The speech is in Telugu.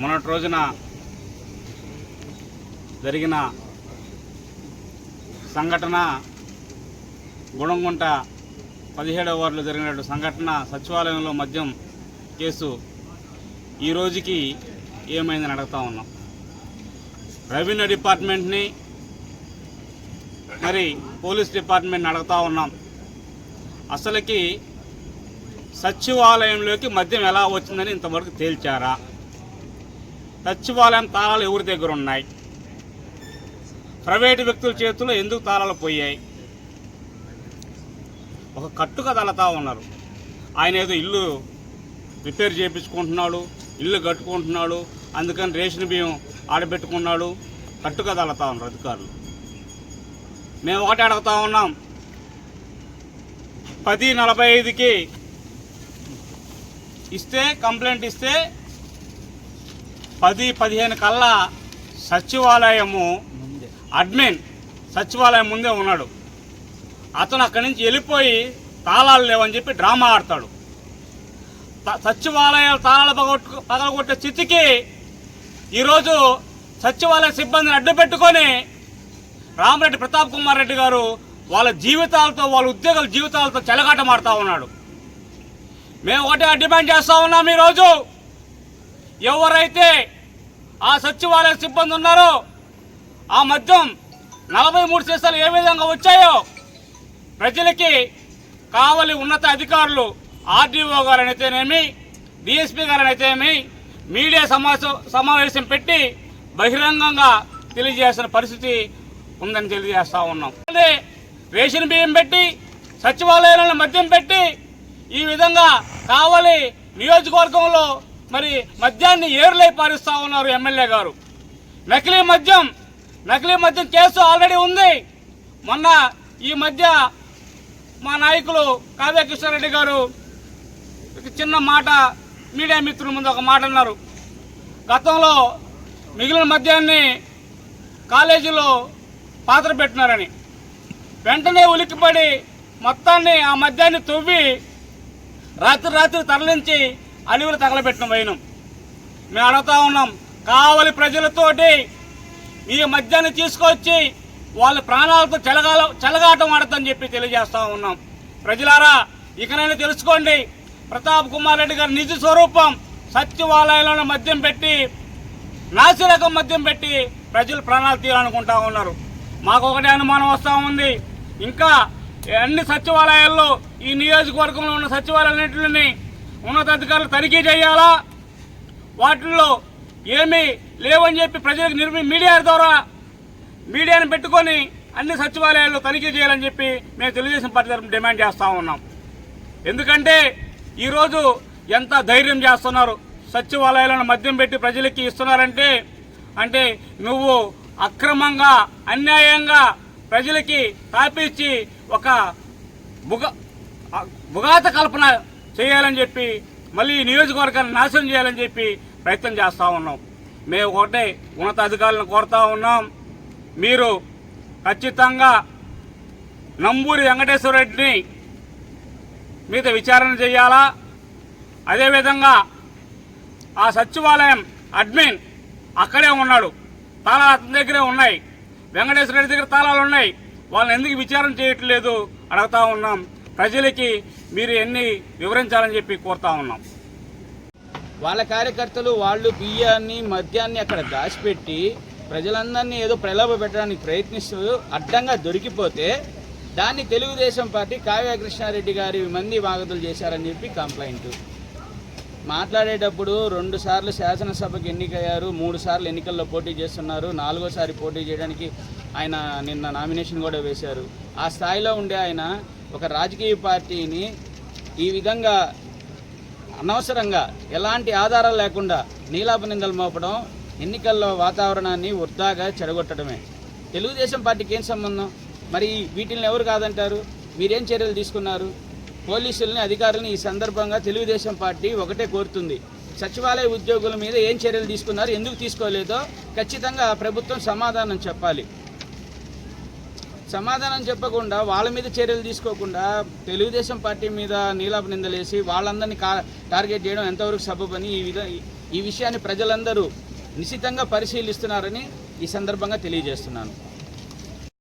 మొన్నటి రోజున జరిగిన సంఘటన గుణంగుంట పదిహేడవ వార్డులో జరిగినట్టు సంఘటన సచివాలయంలో మద్యం కేసు ఈ రోజుకి ఏమైందని అడుగుతా ఉన్నాం. రెవెన్యూ డిపార్ట్మెంట్ని మరి పోలీస్ డిపార్ట్మెంట్ని అడుగుతా ఉన్నాం. అసలుకి సచివాలయంలోకి మద్యం ఎలా వచ్చిందని ఇంతవరకు తేల్చారా? సచివాలయం తాళాలు ఎవరి దగ్గర ఉన్నాయి? ప్రైవేటు వ్యక్తుల చేతుల్లో ఎందుకు తాళాలు పోయాయి? ఒక కట్టుక తలతా ఉన్నారు. ఆయన ఏదో ఇల్లు రిపేర్ చేయించుకుంటున్నాడు ఇల్లు కట్టుకుంటున్నాడు అందుకని రేషన్ బియ్యం ఆడబెట్టుకున్నాడు. కట్టుక తలతా ఉన్నారు అధికారులు. మేము ఒకటే అడుగుతా ఉన్నాం. పది నలభై ఐదుకి ఇస్తే కంప్లైంట్ ఇస్తే పది పదిహేను కల్లా సచివాలయము అడ్మిన్ సచివాలయం ముందే ఉన్నాడు. అతను అక్కడి నుంచి వెళ్ళిపోయి తాళాలు లేవని చెప్పి డ్రామా ఆడతాడు. సచివాలయాలు తాళాలు పగొట్టు పగలగొట్టే స్థితికి ఈరోజు సచివాలయ సిబ్బందిని అడ్డు పెట్టుకొని రామరెడ్డి ప్రతాప్ కుమార్ రెడ్డి గారు వాళ్ళ జీవితాలతో వాళ్ళ ఉద్యోగుల జీవితాలతో చెలగాటమాడుతూ ఉన్నాడు. మేము ఒకటే డిమాండ్ చేస్తా ఉన్నాం ఈరోజు. ఎవరైతే ఆ సచివాలయ సిబ్బంది ఉన్నారో ఆ మద్యం నలభై మూడు సీసాలు ఏ విధంగా వచ్చాయో ప్రజలకి కావలి ఉన్నత అధికారులు ఆర్డీఓ గారనైతేనేమి డిఎస్పీ గారనైతేనేమి మీడియా సమావేశం సమావేశం పెట్టి బహిరంగంగా తెలియజేసిన పరిస్థితి ఉందని తెలియజేస్తా ఉన్నాం. రేషన్ బియ్యం పెట్టి సచివాలయాలను మద్యం పెట్టి ఈ విధంగా కావలి నియోజకవర్గంలో మరి మద్యాన్ని ఏరులై పారిస్తా ఉన్నారు ఎమ్మెల్యే గారు. నకిలీ మద్యం నకిలీ మద్యం కేసు ఆల్రెడీ ఉంది. మొన్న ఈ మధ్య మా నాయకులు కావ్య కృష్ణారెడ్డి గారు ఒక చిన్న మాట మీడియా మిత్రుల ముందు ఒక మాట అన్నారు. గతంలో మిగిలిన మద్యాన్ని కాలేజీలో పాత్ర పెట్టినారని వెంటనే ఉలిక్కిపడి మొత్తాన్ని ఆ మద్యాన్ని తవ్వి రాత్రి రాత్రి తరలించి అడవులు తగలబెట్టిన వైనం. మేము అడుగుతా ఉన్నాం కావలి ప్రజలతోటి ఈ మధ్యాహ్నం తీసుకొచ్చి వాళ్ళ ప్రాణాలతో చెలగాల చెలగాటం ఆడతని చెప్పి తెలియజేస్తూ ఉన్నాం. ప్రజలారా ఇకనైనా తెలుసుకోండి ప్రతాప్ కుమార్ రెడ్డి గారి నిజ స్వరూపం సచివాలయంలో మద్యం పెట్టి నాసిరకం మద్యం పెట్టి ప్రజలు ప్రాణాలు తీయాలనుకుంటా ఉన్నారు. మాకు ఒకటే అనుమానం వస్తూ ఉంది. ఇంకా అన్ని సచివాలయాల్లో ఈ నియోజకవర్గంలో ఉన్న సచివాలయాలన్నింటిని ఉన్నతాధికారులు తనిఖీ చేయాలా? వాటిల్లో ఏమీ లేవని చెప్పి ప్రజలకు నిర్మి మీడియా ద్వారా మీడియాను పెట్టుకొని అన్ని సచివాలయాల్లో తనిఖీ చేయాలని చెప్పి మేము తెలుగుదేశం పార్టీ తరఫున డిమాండ్ చేస్తూ ఉన్నాం. ఎందుకంటే ఈరోజు ఎంత ధైర్యం చేస్తున్నారు. సచివాలయాలను మద్యం పెట్టి ప్రజలకి ఇస్తున్నారంటే అంటే నువ్వు అక్రమంగా అన్యాయంగా ప్రజలకి తాపిచ్చి ఒక బుగ ఉగాత కల్పన చేయాలని చెప్పి మళ్ళీ ఈ నియోజకవర్గాన్ని నాశనం చేయాలని చెప్పి ప్రయత్నం చేస్తూ ఉన్నాం. మేము ఒకటే ఉన్నతాధికారులను కోరుతా ఉన్నాం. మీరు ఖచ్చితంగా నంబూరి వెంకటేశ్వర రెడ్డిని మీద విచారణ చేయాలా? అదేవిధంగా ఆ సచివాలయం అడ్మిన్ అక్కడే ఉన్నాడు. తాళాలు అతని దగ్గరే ఉన్నాయి. వెంకటేశ్వర రెడ్డి దగ్గర తాళాలు ఉన్నాయి. వాళ్ళని ఎందుకు విచారణ చేయట్లేదు? అడుగుతా ఉన్నాం. ప్రజలకి మీరు ఎన్ని వివరించాలని చెప్పి కోరుతా ఉన్నాం. వాళ్ళ కార్యకర్తలు వాళ్ళు బియ్యాన్ని మద్యాన్ని అక్కడ దాచిపెట్టి ప్రజలందరినీ ఏదో ప్రలోభ పెట్టడానికి ప్రయత్నిస్తూ అడ్డంగా దొరికిపోతే దాన్ని తెలుగుదేశం పార్టీ కావ్య కృష్ణారెడ్డి గారి మంది వాగతులు చేశారని చెప్పి కంప్లైంట్ మాట్లాడేటప్పుడు రెండు సార్లు శాసనసభకు ఎన్నికయ్యారు మూడు సార్లు ఎన్నికల్లో పోటీ చేస్తున్నారు నాలుగోసారి పోటీ చేయడానికి ఆయన నిన్న నామినేషన్ కూడా వేశారు. ఆ స్థాయిలో ఉండే ఆయన ఒక రాజకీయ పార్టీని ఈ విధంగా అనవసరంగా ఎలాంటి ఆధారాలు లేకుండా నీలాప నిందలు మోపడం ఎన్నికల్లో వాతావరణాన్ని వృధాగా చెడగొట్టడమే. తెలుగుదేశం పార్టీకి ఏం సంబంధం? మరి వీటిని ఎవరు కాదంటారు? మీరేం చర్యలు తీసుకున్నారు? పోలీసుల్ని అధికారులని ఈ సందర్భంగా తెలుగుదేశం పార్టీ ఒకటే కోరుతుంది. సచివాలయ ఉద్యోగుల మీద ఏం చర్యలు తీసుకున్నారు ఎందుకు తీసుకోలేదో ఖచ్చితంగా ప్రభుత్వం సమాధానం చెప్పాలి. సమాధానం చెప్పకుండా వాళ్ళ మీద చర్యలు తీసుకోకుండా తెలుగుదేశం పార్టీ మీద నీలాప నిందలేసి వాళ్ళందరినీ కా టార్గెట్ చేయడం ఎంతవరకు సబబని ఈ విధ ఈ విషయాన్ని ప్రజలందరూ నిశితంగా పరిశీలిస్తున్నారని ఈ సందర్భంగా తెలియజేస్తున్నాను.